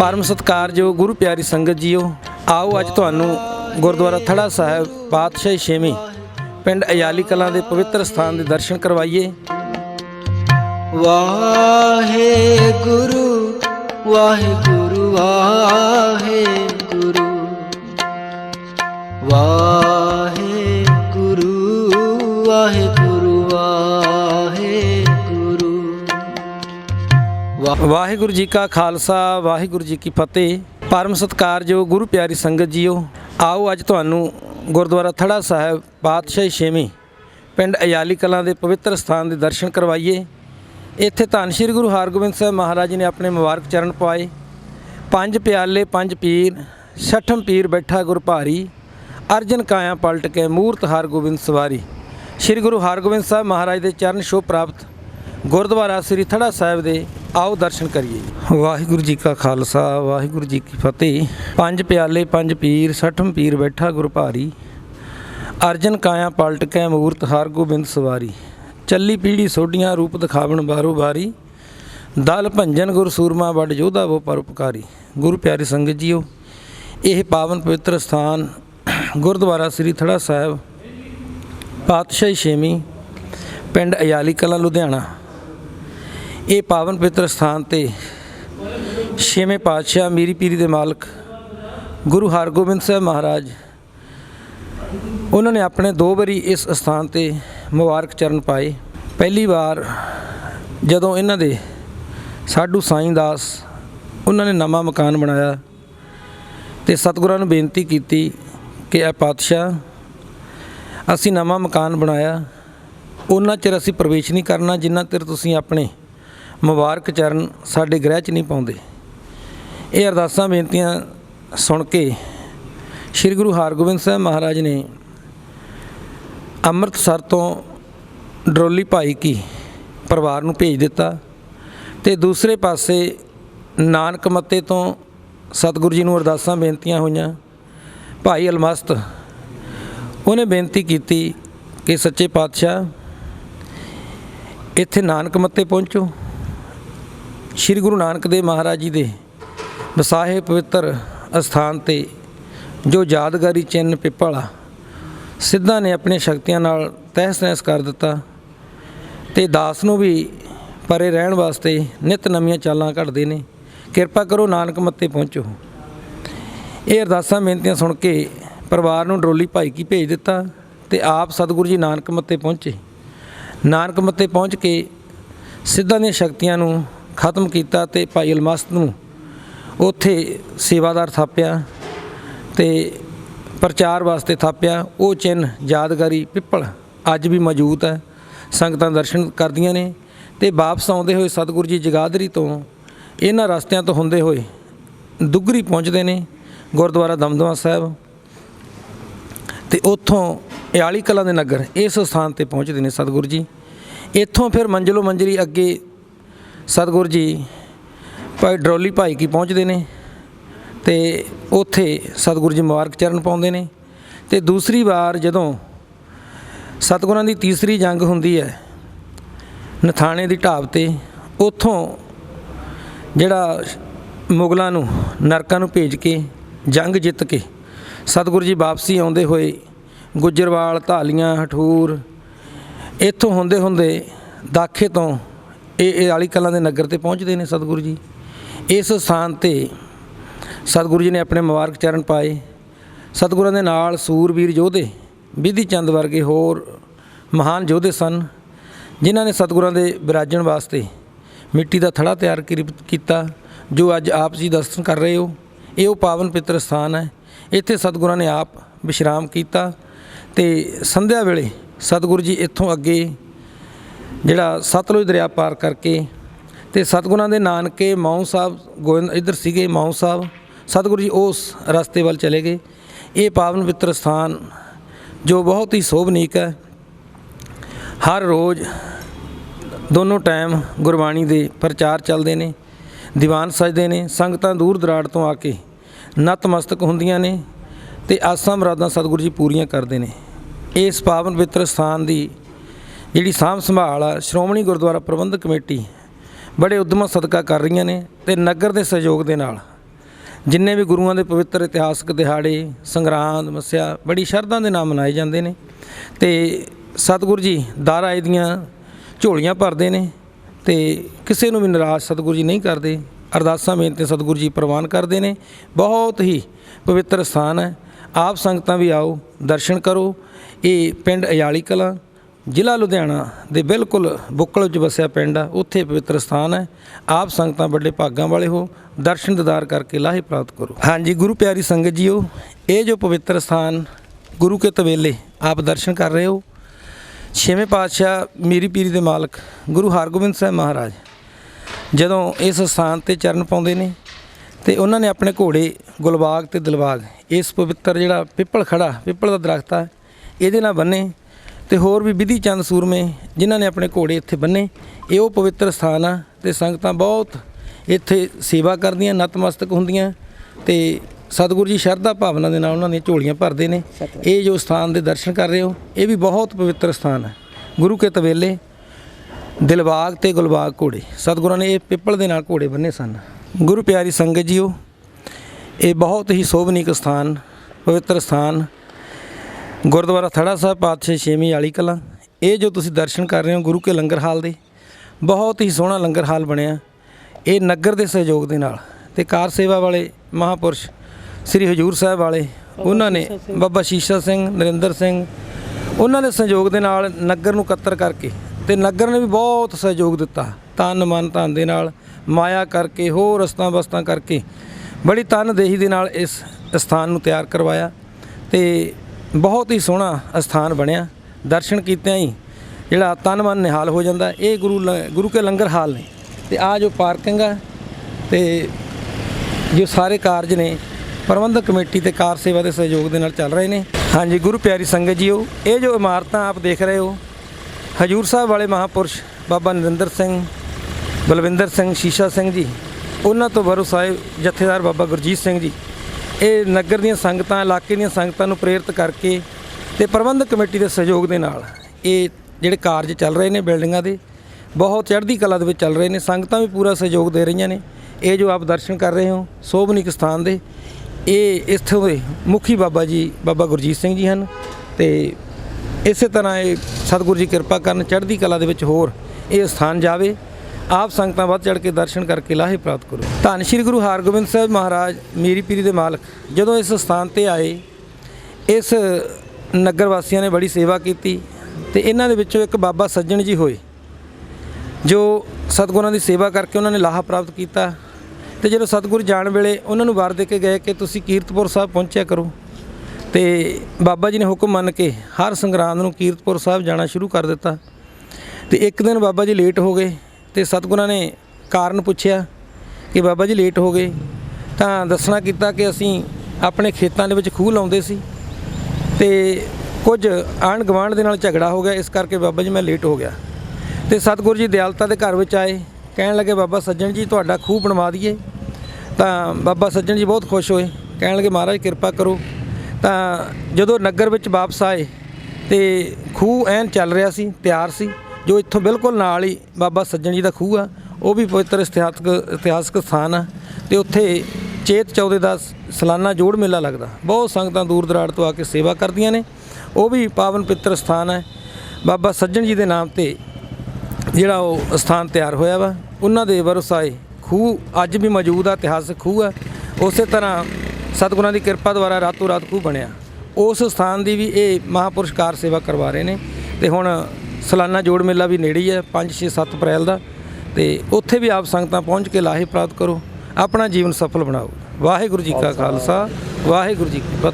ਪਰਮ ਸਤਿਕਾਰਯੋਗ ਗੁਰੂ ਪਿਆਰੀ ਸੰਗਤ ਜੀਓ, ਆਓ ਅੱਜ ਤੁਹਾਨੂੰ ਗੁਰਦੁਆਰਾ ਥੜਾ ਸਾਹਿਬ, ਪਾਤਸ਼ਾਹੀ ਛੇਵੀਂ ਪਿੰਡ ਅਯਾਲੀ ਕਲਾਂ ਦੇ ਪਵਿੱਤਰ ਸਥਾਨ ਦੇ ਦਰਸ਼ਨ ਕਰਵਾਈਏ। ਵਾਹਿਗੁਰੂ ਵਾਹਿਗੁਰੂ ਵਾਹਿਗੁਰੂ। ਵਾਹਿਗੁਰੂ ਵਾਹਿਗੁਰੂ। ਵਾਹਿਗੁਰੂ ਜੀ ਕਾ ਖਾਲਸਾ, ਵਾਹਿਗੁਰੂ ਜੀ ਕੀ ਫਤਿਹ। ਪਰਮ ਸਤਿਕਾਰਯੋਗ ਗੁਰੂ ਪਿਆਰੀ ਸੰਗਤ ਜੀਓ, ਆਓ ਅੱਜ ਤੁਹਾਨੂੰ ਗੁਰਦੁਆਰਾ ਥੜਾ ਸਾਹਿਬ ਪਾਤਸ਼ਾਹੀ ਛੇਵੀਂ ਪਿੰਡ ਅਯਾਲੀ ਕਲਾਂ ਦੇ ਪਵਿੱਤਰ ਸਥਾਨ ਦੇ ਦਰਸ਼ਨ ਕਰਵਾਈਏ। ਇੱਥੇ ਧੰਨ ਸ਼੍ਰੀ ਗੁਰੂ ਹਰਗੋਬਿੰਦ ਸਾਹਿਬ ਮਹਾਰਾਜ ਜੀ ਨੇ ਆਪਣੇ ਮੁਬਾਰਕ ਚਰਨ ਪਾਏ ਪੰਜ ਪਿਆਲੇ, ਪੰਜ ਪੀਰ, ਛਠਮ ਪੀਰ ਬੈਠਾ ਗੁਰ ਭਾਰੀ, ਅਰਜਨ ਕਾਇਆ ਪਲਟ ਕੇ ਮੂਰਤ ਹਰਗੋਬਿੰਦ ਸਵਾਰੀ। ਸ਼੍ਰੀ ਗੁਰੂ ਹਰਗੋਬਿੰਦ ਸਾਹਿਬ ਮਹਾਰਾਜ ਦੇ ਚਰਨ ਸ਼ੋਭ ਪ੍ਰਾਪਤ ਗੁਰਦੁਆਰਾ ਸ੍ਰੀ ਥੜਾ ਸਾਹਿਬ ਦੇ ਆਓ ਦਰਸ਼ਨ ਕਰੀਏ ਵਾਹਿਗੁਰੂ ਜੀ ਕਾ ਖਾਲਸਾ, ਵਾਹਿਗੁਰੂ ਜੀ ਕੀ ਫਤਿਹ। ਪੰਜ ਪਿਆਲੇ, ਪੰਜ ਪੀਰ ਸੱਠਮ ਪੀਰ ਬੈਠਾ ਗੁਰ ਭਾਰੀ। ਅਰਜਨ ਕਾਇਆ ਪਲਟ ਕੇ ਮੂਰਤ ਹਰਗੋਬਿੰਦ ਸਵਾਰੀ। ਚੱਲੀ ਪੀੜੀ ਸੋਡੀਆਂ ਰੂਪ ਦਿਖਾਵਣ ਬਾਰੋ ਬਾਰੀ। ਦਲ ਭੰਜਨ ਗੁਰ ਸੂਰਮਾ ਵੱਡ ਯੋਧਾ ਵੋ ਪਰਉਪਕਾਰੀ ਗੁਰੂ ਪਿਆਰੇ ਸੰਗਤ ਜੀਓ, ਇਹ ਪਾਵਨ ਪਵਿੱਤਰ ਸਥਾਨ ਗੁਰਦੁਆਰਾ ਸ੍ਰੀ ਥੜਾ ਸਾਹਿਬ, ਪਾਤਸ਼ਾਹੀ ਛੇਵੀਂ, ਪਿੰਡ ਅਯਾਲੀ ਕਲਾਂ, ਲੁਧਿਆਣਾ। ਇਹ ਪਾਵਨ ਪਵਿੱਤਰ ਸਥਾਨ ਤੇ ਛੇਵੇਂ ਪਾਤਸ਼ਾਹ ਮੀਰੀ ਪੀਰੀ ਦੇ ਮਾਲਕ ਗੁਰੂ ਹਰਗੋਬਿੰਦ ਸਾਹਿਬ ਮਹਾਰਾਜ, ਉਹਨਾਂ ਨੇ ਆਪਣੇ ਦੋ ਵਾਰੀ ਇਸ ਸਥਾਨ ਤੇ ਮੁਬਾਰਕ ਚਰਨ ਪਾਏ। ਪਹਿਲੀ ਵਾਰ ਜਦੋਂ ਇਹਨਾਂ ਦੇ ਸਾਡੂ ਸਾਈਂ ਦਾਸ ਉਹਨਾਂ ਨੇ ਨਵਾਂ ਮਕਾਨ ਬਣਾਇਆ ਤੇ ਸਤਿਗੁਰਾਂ ਨੂੰ ਬੇਨਤੀ ਕੀਤੀ ਕਿ ਇਹ ਪਾਤਸ਼ਾਹ, ਅਸੀਂ ਨਵਾਂ ਮਕਾਨ ਬਣਾਇਆ, ਉਹਨਾਂ ਚਿਰ ਅਸੀਂ ਪ੍ਰਵੇਸ਼ ਨਹੀਂ ਕਰਨਾ, ਜਿੰਨਾ ਚਿਰ ਤੁਸੀਂ ਆਪਣੇ ਮੁਬਾਰਕ ਚਰਨ ਸਾਡੇ ਗ੍ਰਹਿ 'ਚ ਨਹੀਂ ਪਾਉਂਦੇ। ਇਹ ਅਰਦਾਸਾਂ, ਬੇਨਤੀਆਂ ਸੁਣ ਕੇ ਸ੍ਰੀ ਗੁਰੂ ਹਰਗੋਬਿੰਦ ਸਾਹਿਬ ਮਹਾਰਾਜ ਨੇ ਅੰਮ੍ਰਿਤਸਰ ਤੋਂ ਡਰੋਲੀ ਭਾਈ ਕੀ ਪਰਿਵਾਰ ਨੂੰ ਭੇਜ ਦਿੱਤਾ ਤੇ ਦੂਸਰੇ ਪਾਸੇ ਨਾਨਕ ਮੱਤੇ ਤੋਂ ਸਤਿਗੁਰੂ ਜੀ ਨੂੰ ਅਰਦਾਸਾਂ, ਬੇਨਤੀਆਂ ਹੋਈਆਂ। ਭਾਈ ਅਲਮਸਤ, ਉਹਨੇ ਬੇਨਤੀ ਕੀਤੀ ਕਿ ਸੱਚੇ ਪਾਤਸ਼ਾਹ, ਇੱਥੇ ਨਾਨਕ ਮੱਤੇ ਪਹੁੰਚੋ। ਸ੍ਰੀ ਗੁਰੂ ਨਾਨਕ ਦੇਵ ਮਹਾਰਾਜ ਜੀ ਦੇ ਵਸਾਹੇ ਪਵਿੱਤਰ ਅਸਥਾਨ ਤੇ ਜੋ ਯਾਦਗਾਰੀ ਚਿੰਨ੍ਹ ਪਿੱਪਲ ਸਿੱਧਾ ਨੇ ਆਪਣੀਆਂ ਸ਼ਕਤੀਆਂ ਨਾਲ ਤਹਿਸ ਨਹਿਸ ਕਰ ਦਿੱਤਾ ਤੇ ਦਾਸ ਨੂੰ ਵੀ ਪਰੇ ਰਹਿਣ ਵਾਸਤੇ ਨਿਤ ਨਵੀਆਂ ਚਾਲਾਂ ਘੜਦੇ ਨੇ। ਕਿਰਪਾ ਕਰੋ ਨਾਨਕ ਮੱਤੇ ਪਹੁੰਚੋ। ਇਹ ਅਰਦਾਸਾਂ, ਬੇਨਤੀਆਂ ਸੁਣ ਕੇ ਪਰਿਵਾਰ ਨੂੰ ਡਰੋਲੀ ਭਾਈ ਕੀ ਭੇਜ ਦਿੱਤਾ ਤੇ ਆਪ ਸਤਿਗੁਰੂ ਜੀ ਨਾਨਕ ਮੱਤੇ ਪਹੁੰਚੇ। ਨਾਨਕ ਮੱਤੇ ਪਹੁੰਚ ਕੇ ਸਿੱਧਾਂ ਦੀਆਂ ਸ਼ਕਤੀਆਂ ਨੂੰ ਖਤਮ ਕੀਤਾ ਤੇ ਭਾਈ ਅਲਮਸਤ ਨੂੰ ਉੱਥੇ ਸੇਵਾਦਾਰ ਥਾਪਿਆ ਤੇ ਪ੍ਰਚਾਰ ਵਾਸਤੇ ਥਾਪਿਆ। ਉਹ ਚਿੰਨ੍ਹ ਯਾਦਗਾਰੀ ਪਿੱਪਲ ਅੱਜ ਵੀ ਮੌਜੂਦ ਹੈ। ਸੰਗਤਾਂ ਦਰਸ਼ਨ ਕਰਦੀਆਂ ਨੇ ਤੇ ਵਾਪਸ ਆਉਂਦੇ ਹੋਏ ਸਤਿਗੁਰੂ ਜੀ ਜਗਾਦਰੀ ਤੋਂ ਇਹਨਾਂ ਰਸਤਿਆਂ ਤੋਂ ਹੁੰਦੇ ਹੋਏ ਦੁੱਗਰੀ ਪਹੁੰਚਦੇ ਨੇ ਗੁਰਦੁਆਰਾ ਦਮਦਮਾ ਸਾਹਿਬ ਤੇ ਉੱਥੋਂ ਇਆਲੀ ਕਲਾਂ ਦੇ ਨਗਰ ਇਸ ਸਥਾਨ ਤੇ ਪਹੁੰਚਦੇ ਨੇ ਸਤਿਗੁਰੂ ਜੀ। ਇੱਥੋਂ ਫਿਰ ਮੰਜ਼ਿਲੋ ਮੰਜ਼ਰੀ ਅੱਗੇ ਸਤਿਗੁਰੂ ਜੀ, ਭਾਈ ਡਰੋਲੀ ਭਾਈ ਕੀ ਪਹੁੰਚਦੇ ਨੇ ਤੇ ਉੱਥੇ ਸਤਿਗੁਰੂ ਜੀ ਮੁਬਾਰਕ ਚਰਨ ਪਾਉਂਦੇ ਨੇ ਤੇ ਦੂਸਰੀ ਵਾਰ ਜਦੋਂ ਸਤਿਗੁਰਾਂ ਦੀ ਤੀਸਰੀ ਜੰਗ ਹੁੰਦੀ ਹੈ ਨਥਾਣੇ ਦੀ ਢਾਬ ਤੇ, ਉੱਥੋਂ ਜਿਹੜਾ ਮੁਗਲਾਂ ਨੂੰ, ਨਰਕਾਂ ਨੂੰ ਭੇਜ ਕੇ, ਜੰਗ ਜਿੱਤ ਕੇ ਸਤਿਗੁਰੂ ਜੀ ਵਾਪਸੀ ਆਉਂਦੇ ਹੋਏ ਗੁੱਜਰਵਾਲ, ਧਾਲੀਆਂ, ਹਠੂਰ ਇੱਥੋਂ ਹੁੰਦੇ ਹੁੰਦੇ ਦਾਖੇ ਤੋਂ ਇਹ ਇਹ ਆਲੀ ਕਲਾਂ ਦੇ ਨਗਰ ਤੇ ਪਹੁੰਚਦੇ ਨੇ ਸਤਿਗੁਰੂ ਜੀ। ਇਸ ਸਥਾਨ ਤੇ ਸਤਿਗੁਰੂ ਜੀ ਨੇ ਆਪਣੇ ਮੁਬਾਰਕ ਚਰਨ ਪਾਏ। ਸਤਿਗੁਰਾਂ ਦੇ ਨਾਲ ਸੂਰਬੀਰ ਯੋਧੇ ਵਿਧੀ ਚੰਦ ਵਰਗੇ ਹੋਰ ਮਹਾਨ ਯੋਧੇ ਸਨ, ਜਿਨ੍ਹਾਂ ਨੇ ਸਤਿਗੁਰਾਂ ਦੇ ਵਿਰਾਜਣ ਵਾਸਤੇ ਮਿੱਟੀ ਦਾ ਥੜਾ ਤਿਆਰ ਕੀ- ਕੀਤਾ, ਜੋ ਅੱਜ ਆਪ ਜੀ ਦਰਸ਼ਨ ਕਰ ਰਹੇ ਹੋ। ਇਹ ਉਹ ਪਾਵਨ ਪਿੱਤਰ ਸਥਾਨ ਹੈ। ਇੱਥੇ ਸਤਿਗੁਰਾਂ ਨੇ ਆਪ ਵਿਸ਼ਰਾਮ ਕੀਤਾ ਤੇ ਸੰਧਿਆ ਵੇਲੇ ਸਤਿਗੁਰੂ ਜੀ ਇੱਥੋਂ ਅੱਗੇ ਜਿਹੜਾ ਸਤਲੁਜ ਦਰਿਆ ਪਾਰ ਕਰਕੇ ਤੇ ਸਤਿਗੁਰਾਂ ਦੇ ਨਾਨਕੇ ਮਾਉ ਸਾਹਿਬ ਗੋਇੰਦ ਇੱਧਰ ਸੀਗੇ ਮਾਉ ਸਾਹਿਬ, ਸਤਿਗੁਰੂ ਜੀ ਉਸ ਰਸਤੇ ਵੱਲ ਚਲੇ ਗਏ। ਇਹ ਪਾਵਨ ਪਵਿੱਤਰ ਸਥਾਨ ਜੋ ਬਹੁਤ ਹੀ ਸੋਭਨੀਕ ਹੈ। ਹਰ ਰੋਜ਼ ਦੋਨੋਂ ਟਾਈਮ ਗੁਰਬਾਣੀ ਦੇ ਪ੍ਰਚਾਰ ਚੱਲਦੇ ਨੇ, ਦੀਵਾਨ ਸਜਦੇ ਨੇ, ਸੰਗਤਾਂ ਦੂਰ ਦਰਾੜ ਤੋਂ ਆ ਕੇ ਨਤਮਸਤਕ ਹੁੰਦੀਆਂ ਨੇ ਤੇ ਆਸਾਂ ਮੁਰਾਦਾਂ ਸਤਿਗੁਰੂ ਜੀ ਪੂਰੀਆਂ ਕਰਦੇ ਨੇ। ਇਸ ਪਾਵਨ ਪਵਿੱਤਰ ਸਥਾਨ ਦੀ ਜਿਹੜੀ ਸਾਂਭ ਸੰਭਾਲ ਆ, ਸ਼੍ਰੋਮਣੀ ਗੁਰਦੁਆਰਾ ਪ੍ਰਬੰਧਕ ਕਮੇਟੀ ਬੜੇ ਉਦਮ ਸਦਕਾ ਕਰ ਰਹੀਆਂ ਨੇ ਤੇ ਨਗਰ ਦੇ ਸਹਿਯੋਗ ਦੇ ਨਾਲ। ਜਿੰਨੇ ਵੀ ਗੁਰੂਆਂ ਦੇ ਪਵਿੱਤਰ ਇਤਿਹਾਸਕ ਦਿਹਾੜੇ, ਸੰਗਰਾਂਦ, ਮੱਸਿਆ, ਬੜੀ ਸ਼ਰਧਾ ਦੇ ਨਾਲ ਮਨਾਏ ਜਾਂਦੇ ਨੇ। ਤੇ ਸਤਿਗੁਰੂ ਜੀ ਦਾਰਾਏ ਦੀਆਂ ਝੋਲੀਆਂ ਭਰਦੇ ਨੇ ਤੇ ਕਿਸੇ ਨੂੰ ਵੀ ਨਿਰਾਸ਼ ਸਤਿਗੁਰੂ ਜੀ ਨਹੀਂ ਕਰਦੇ। ਅਰਦਾਸਾਂ ਬੇਨਤੀ ਸਤਿਗੁਰੂ ਜੀ ਪ੍ਰਵਾਨ ਕਰਦੇ ਨੇ। ਬਹੁਤ ਹੀ ਪਵਿੱਤਰ ਸਥਾਨ ਹੈ। ਆਪ ਸੰਗਤਾਂ ਵੀ ਆਓ, ਦਰਸ਼ਨ ਕਰੋ। ਇਹ ਪਿੰਡ ਅਯਾਲੀ ਕਲਾਂ ਜ਼ਿਲ੍ਹਾ ਲੁਧਿਆਣਾ ਦੇ ਬਿਲਕੁਲ ਬੁੱਕਲ ਵਿੱਚ ਵਸਿਆ ਪਿੰਡ ਆ, ਉੱਥੇ ਪਵਿੱਤਰ ਸਥਾਨ ਹੈ। ਆਪ ਸੰਗਤਾਂ ਵੱਡੇ ਭਾਗਾਂ ਵਾਲੇ ਹੋ, ਦਰਸ਼ਨ ਦਿਦਾਰ ਕਰਕੇ ਲਾਹੇ ਪ੍ਰਾਪਤ ਕਰੋ। ਹਾਂਜੀ, ਗੁਰੂ ਪਿਆਰੀ ਸੰਗਤ ਜੀਓ, ਇਹ ਜੋ ਪਵਿੱਤਰ ਸਥਾਨ ਗੁਰੂ ਕੇ ਤਵੇਲੇ ਆਪ ਦਰਸ਼ਨ ਕਰ ਰਹੇ ਹੋ, ਛੇਵੇਂ ਪਾਤਸ਼ਾਹ ਮੀਰੀ ਪੀਰੀ ਦੇ ਮਾਲਕ ਗੁਰੂ ਹਰਗੋਬਿੰਦ ਸਾਹਿਬ ਮਹਾਰਾਜ ਜਦੋਂ ਇਸ ਸਥਾਨ ਤੇ ਚਰਨ ਪਾਉਂਦੇ ਨੇ ਤੇ ਉਹਨਾਂ ਨੇ ਆਪਣੇ ਘੋੜੇ ਗੁਲਬਾਗ ਤੇ ਦਿਲਬਾਗ, ਇਸ ਪਵਿੱਤਰ ਜਿਹੜਾ ਪਿੱਪਲ ਖੜਾ ਪਿੱਪਲ ਦਾ ਦਰਖਤ ਆ, ਇਹਦੇ ਨਾਲ ਬੰਨੇ ਤੇ ਹੋਰ ਵੀ ਵਿਧੀ ਚੰਦ ਸੂਰਮੇ ਜਿਨ੍ਹਾਂ ਨੇ ਆਪਣੇ ਘੋੜੇ ਇੱਥੇ ਬੰਨੇ ਇਹ ਉਹ ਪਵਿੱਤਰ ਸਥਾਨ ਆ ਤੇ ਸੰਗਤਾਂ ਬਹੁਤ ਇੱਥੇ ਸੇਵਾ ਕਰਦੀਆਂ ਨਤਮਸਤਕ ਹੁੰਦੀਆਂ ਤੇ ਸਤਿਗੁਰੂ ਜੀ ਸ਼ਰਧਾ ਭਾਵਨਾ ਦੇ ਨਾਲ ਉਹਨਾਂ ਦੀਆਂ ਝੋਲੀਆਂ ਭਰਦੇ ਨੇ। ਇਹ ਜੋ ਸਥਾਨ ਦੇ ਦਰਸ਼ਨ ਕਰ ਰਹੇ ਹੋ ਇਹ ਵੀ ਬਹੁਤ ਪਵਿੱਤਰ ਸਥਾਨ ਹੈ ਗੁਰੂ ਕੇ ਤਵੇਲੇ ਦਿਲਬਾਗ ਤੇ ਗੁਲਬਾਗ ਘੋੜੇ ਸਤਿਗੁਰਾਂ ਨੇ ਇਹ ਪਿੱਪਲ ਦੇ ਨਾਲ ਘੋੜੇ ਬੰਨੇ ਸਨ। ਗੁਰੂ ਪਿਆਰੀ ਸੰਗਤ ਜੀਓ ਇਹ ਬਹੁਤ ਹੀ ਸੋਭਨੀਕ ਸਥਾਨ ਪਵਿੱਤਰ ਸਥਾਨ ਗੁਰਦੁਆਰਾ ਥੜਾ ਸਾਹਿਬ ਪਾਤਸ਼ਾਹ ਛੇਵੀਂ ਵਾਲੀ ਕਲਾਂ। ਇਹ ਜੋ ਤੁਸੀਂ ਦਰਸ਼ਨ ਕਰ ਰਹੇ ਹੋ ਗੁਰੂ ਕੇ ਲੰਗਰ ਹਾਲ ਦੇ ਬਹੁਤ ਹੀ ਸੋਹਣਾ ਲੰਗਰ ਹਾਲ ਬਣਿਆ। ਇਹ ਨਗਰ ਦੇ ਸਹਿਯੋਗ ਦੇ ਨਾਲ ਤੇ ਕਾਰ ਸੇਵਾ ਵਾਲੇ ਮਹਾਪੁਰਸ਼ ਸ੍ਰੀ ਹਜੂਰ ਸਾਹਿਬ ਵਾਲੇ ਉਹਨਾਂ ਨੇ ਬਾਬਾ ਸ਼ੀਸ਼ਾ ਸਿੰਘ ਨਰਿੰਦਰ ਸਿੰਘ ਉਹਨਾਂ ਦੇ ਸਹਿਯੋਗ ਦੇ ਨਾਲ ਨਗਰ ਨੂੰ ਇਕੱਤਰ ਕਰਕੇ ਤੇ ਨਗਰ ਨੇ ਵੀ ਬਹੁਤ ਸਹਿਯੋਗ ਦਿੱਤਾ। ਤਨ ਮਨ ਧਨ ਦੇ ਨਾਲ ਮਾਇਆ ਕਰਕੇ ਹੋਰ ਰਸਤਾਂ ਬਸਤਾਂ ਕਰਕੇ ਬੜੀ ਤਨਦੇਹੀ ਦੇ ਨਾਲ ਇਸ ਸਥਾਨ ਨੂੰ ਤਿਆਰ ਕਰਵਾਇਆ ਤੇ ਬਹੁਤ ਹੀ ਸੋਹਣਾ ਅਸਥਾਨ ਬਣਿਆ, ਦਰਸ਼ਨ ਕੀਤਿਆਂ ਹੀ ਜਿਹੜਾ ਤਨ ਮਨ ਨਿਹਾਲ ਹੋ ਜਾਂਦਾ, ਇਹ ਗੁਰੂ ਲ- ਗੁਰੂ ਕੇ ਲੰਗਰ ਹਾਲ ਨੇ। ਤੇ ਆ ਜੋ ਪਾਰਕਿੰਗ ਆ, ਤੇ ਜੋ ਸਾਰੇ ਕਾਰਜ ਨੇ, ਪ੍ਰਬੰਧਕ ਕਮੇਟੀ ਤੇ ਕਾਰ ਸੇਵਾ ਦੇ ਸਹਿਯੋਗ ਦੇ ਨਾਲ ਚੱਲ ਰਹੇ ਨੇ। ਹਾਂਜੀ, ਗੁਰੂ ਪਿਆਰੀ ਸੰਗਤ ਜੀਓ, ਇਹ ਜੋ ਇਮਾਰਤਾਂ ਆਪ ਦੇਖ ਰਹੇ ਹੋ, ਹਜੂਰ ਸਾਹਿਬ ਵਾਲੇ ਮਹਾਪੁਰਸ਼ ਬਾਬਾ ਨਰਿੰਦਰ ਸਿੰਘ, ਬਲਵਿੰਦਰ ਸਿੰਘ, ਸ਼ੀਸ਼ਾ ਸਿੰਘ ਜੀ, ਉਹਨਾਂ ਤੋਂ ਬਰੂ ਸਾਹਿਬ ਜਥੇਦਾਰ ਬਾਬਾ ਗੁਰਜੀਤ ਸਿੰਘ ਜੀ ਇਹ ਨਗਰ ਦੀਆਂ ਸੰਗਤਾਂ, ਇਲਾਕੇ ਦੀਆਂ ਸੰਗਤਾਂ ਨੂੰ ਪ੍ਰੇਰਿਤ ਕਰਕੇ ਤੇ ਪ੍ਰਬੰਧਕ ਕਮੇਟੀ ਦੇ ਸਹਿਯੋਗ ਦੇ ਨਾਲ ਇਹ ਜਿਹੜੇ ਕਾਰਜ ਚੱਲ ਰਹੇ ਨੇ ਬਿਲਡਿੰਗਾਂ ਦੇ, ਬਹੁਤ ਚੜ੍ਹਦੀ ਕਲਾ ਦੇ ਵਿੱਚ ਚੱਲ ਰਹੇ ਨੇ, ਸੰਗਤਾਂ ਵੀ ਪੂਰਾ ਸਹਿਯੋਗ ਦੇ ਰਹੀਆਂ ਨੇ। ਇਹ ਜੋ ਆਪ ਦਰਸ਼ਨ ਕਰ ਰਹੇ ਹੋ, ਸੋਭਨੀਕ ਸਥਾਨ ਦੇ, ਇਹ ਇੱਥੋਂ ਦੇ ਮੁਖੀ ਬਾਬਾ ਜੀ, ਬਾਬਾ ਗੁਰਜੀਤ ਸਿੰਘ ਜੀ ਹਨ ਤੇ ਇਸੇ ਤਰ੍ਹਾਂ ਇਹ ਸਤਿਗੁਰੂ ਜੀ ਕਿਰਪਾ ਕਰਨ ਚੜ੍ਹਦੀ ਕਲਾ ਦੇ ਵਿੱਚ ਹੋਰ ਇਹ ਸਥਾਨ ਜਾਵੇ। ਆਪ ਸੰਗਤਾਂ ਵੱਧ ਚੜ੍ਹ ਕੇ ਦਰਸ਼ਨ ਕਰਕੇ ਲਾਹੇ ਪ੍ਰਾਪਤ ਕਰੋ। ਧੰਨ ਸ਼੍ਰੀ ਗੁਰੂ ਹਰਗੋਬਿੰਦ ਸਾਹਿਬ ਮਹਾਰਾਜ, ਮੀਰੀ ਪੀਰੀ ਦੇ ਮਾਲਕ, ਜਦੋਂ ਇਸ ਸਥਾਨ ਤੇ ਆਏ, ਇਸ ਨਗਰ ਵਾਸੀਆਂ ਨੇ ਬੜੀ ਸੇਵਾ ਕੀਤੀ ਤੇ ਇਹਨਾਂ ਦੇ ਵਿੱਚੋਂ ਇੱਕ ਬਾਬਾ ਸੱਜਣ ਜੀ ਹੋਏ, ਜੋ ਸਤਿਗੁਰਾਂ ਦੀ ਸੇਵਾ ਕਰਕੇ ਉਹਨਾਂ ਨੇ ਲਾਹਾ ਪ੍ਰਾਪਤ ਕੀਤਾ ਤੇ ਜਦੋਂ ਸਤਿਗੁਰ ਜਾਣ ਵੇਲੇ ਉਹਨਾਂ ਨੂੰ ਵਾਰ ਦੇ ਕੇ ਗਏ ਕਿ ਤੁਸੀਂ ਕੀਰਤਪੁਰ ਸਾਹਿਬ ਪਹੁੰਚਿਆ ਕਰੋ ਤੇ ਬਾਬਾ ਜੀ ਨੇ ਹੁਕਮ ਮੰਨ ਕੇ ਹਰ ਸੰਗਰਾਂਦ ਨੂੰ ਕੀਰਤਪੁਰ ਸਾਹਿਬ ਜਾਣਾ ਸ਼ੁਰੂ ਕਰ ਦਿੱਤਾ ਤੇ ਇੱਕ ਦਿਨ ਬਾਬਾ ਜੀ ਲੇਟ ਹੋ ਗਏ ਤੇ ਸਤਿਗੁਰਾਂ ਨੇ ਕਾਰਨ ਪੁੱਛਿਆ ਕਿ ਬਾਬਾ ਜੀ ਲੇਟ ਹੋ ਗਏ। ਤਾਂ ਦੱਸਣਾ ਕੀਤਾ ਕਿ ਅਸੀਂ ਆਪਣੇ ਖੇਤਾਂ ਦੇ ਵਿੱਚ ਖੂਹ ਲਾਉਂਦੇ ਸੀ ਤੇ ਕੁਝ ਆਂਢ ਗੁਆਂਢ ਦੇ ਨਾਲ ਝਗੜਾ ਹੋ ਗਿਆ। ਇਸ ਕਰਕੇ ਬਾਬਾ ਜੀ ਮੈਂ ਲੇਟ ਹੋ ਗਿਆ। ਤੇ ਸਤਿਗੁਰੂ ਜੀ ਦਿਆਲਤਾ ਦੇ ਘਰ ਵਿੱਚ ਆਏ। ਕਹਿਣ ਲੱਗੇ, ਬਾਬਾ ਸੱਜਣ ਜੀ, ਤੁਹਾਡਾ ਖੂਹ ਬਣਵਾ ਦਈਏ। ਤਾਂ ਬਾਬਾ ਸੱਜਣ ਜੀ ਬਹੁਤ ਖੁਸ਼ ਹੋਏ। ਕਹਿਣ ਲੱਗੇ, ਮਹਾਰਾਜ, ਕਿਰਪਾ ਕਰੋ। ਤਾਂ ਜਦੋਂ ਨਗਰ ਵਿੱਚ ਵਾਪਸ ਆਏ ਤੇ ਖੂਹ ਐਨ ਚੱਲ ਰਿਹਾ ਸੀ, ਤਿਆਰ ਸੀ। ਜੋ ਇੱਥੋਂ ਬਿਲਕੁਲ ਨਾਲ ਹੀ ਬਾਬਾ ਸੱਜਣ ਜੀ ਦਾ ਖੂਹ ਆ, ਉਹ ਵੀ ਪਵਿੱਤਰ ਇਤਿਹਾਸਕ ਇਤਿਹਾਸਕ ਸਥਾਨ ਆ ਤੇ ਉੱਥੇ ਚੇਤ ਚੌਦੇ ਦਾ ਸਾਲਾਨਾ ਜੋੜ ਮੇਲਾ ਲੱਗਦਾ। ਬਹੁਤ ਸੰਗਤਾਂ ਦੂਰ ਦਰਾੜ ਤੋਂ ਆ ਕੇ ਸੇਵਾ ਕਰਦੀਆਂ ਨੇ। ਉਹ ਵੀ ਪਾਵਨ ਪਿੱਤਰ ਸਥਾਨ ਹੈ ਬਾਬਾ ਸੱਜਣ ਜੀ ਦੇ ਨਾਮ ਤੇ ਜਿਹੜਾ ਉਹ ਸਥਾਨ ਤਿਆਰ ਹੋਇਆ ਵਾ, ਉਹਨਾਂ ਦੇ ਵਰਸਾਏ ਖੂਹ ਅੱਜ ਵੀ ਮੌਜੂਦ ਆ, ਇਤਿਹਾਸਕ ਖੂਹ ਆ। ਉਸੇ ਤਰ੍ਹਾਂ ਸਤਿਗੁਰਾਂ ਦੀ ਕਿਰਪਾ ਦੁਆਰਾ ਰਾਤੋਂ ਰਾਤ ਖੂਹ ਬਣਿਆ। ਉਸ ਸਥਾਨ ਦੀ ਵੀ ਇਹ ਮਹਾਪੁਰਸ਼ਕਾਰ ਸੇਵਾ ਕਰਵਾ ਰਹੇ ਨੇ। ਤੇ ਹੁਣ ਸਾਲਾਨਾ ਜੋੜ ਮੇਲਾ ਵੀ ਨੇੜੇ ਹੀ ਹੈ 5 6 7 ਅਪ੍ਰੈਲ ਦਾ। ਤੇ ਉੱਥੇ ਵੀ ਆਪ ਸੰਗਤਾਂ ਪਹੁੰਚ ਕੇ ਲਾਹੇ ਪ੍ਰਾਪਤ ਕਰੋ। ਆਪਣਾ ਜੀਵਨ ਸਫਲ ਬਣਾਓ। ਵਾਹਿਗੁਰੂ ਜੀ ਕਾ ਖਾਲਸਾ ਵਾਹਿਗੁਰੂ ਜੀ ਕੀ ਫਤਿਹ।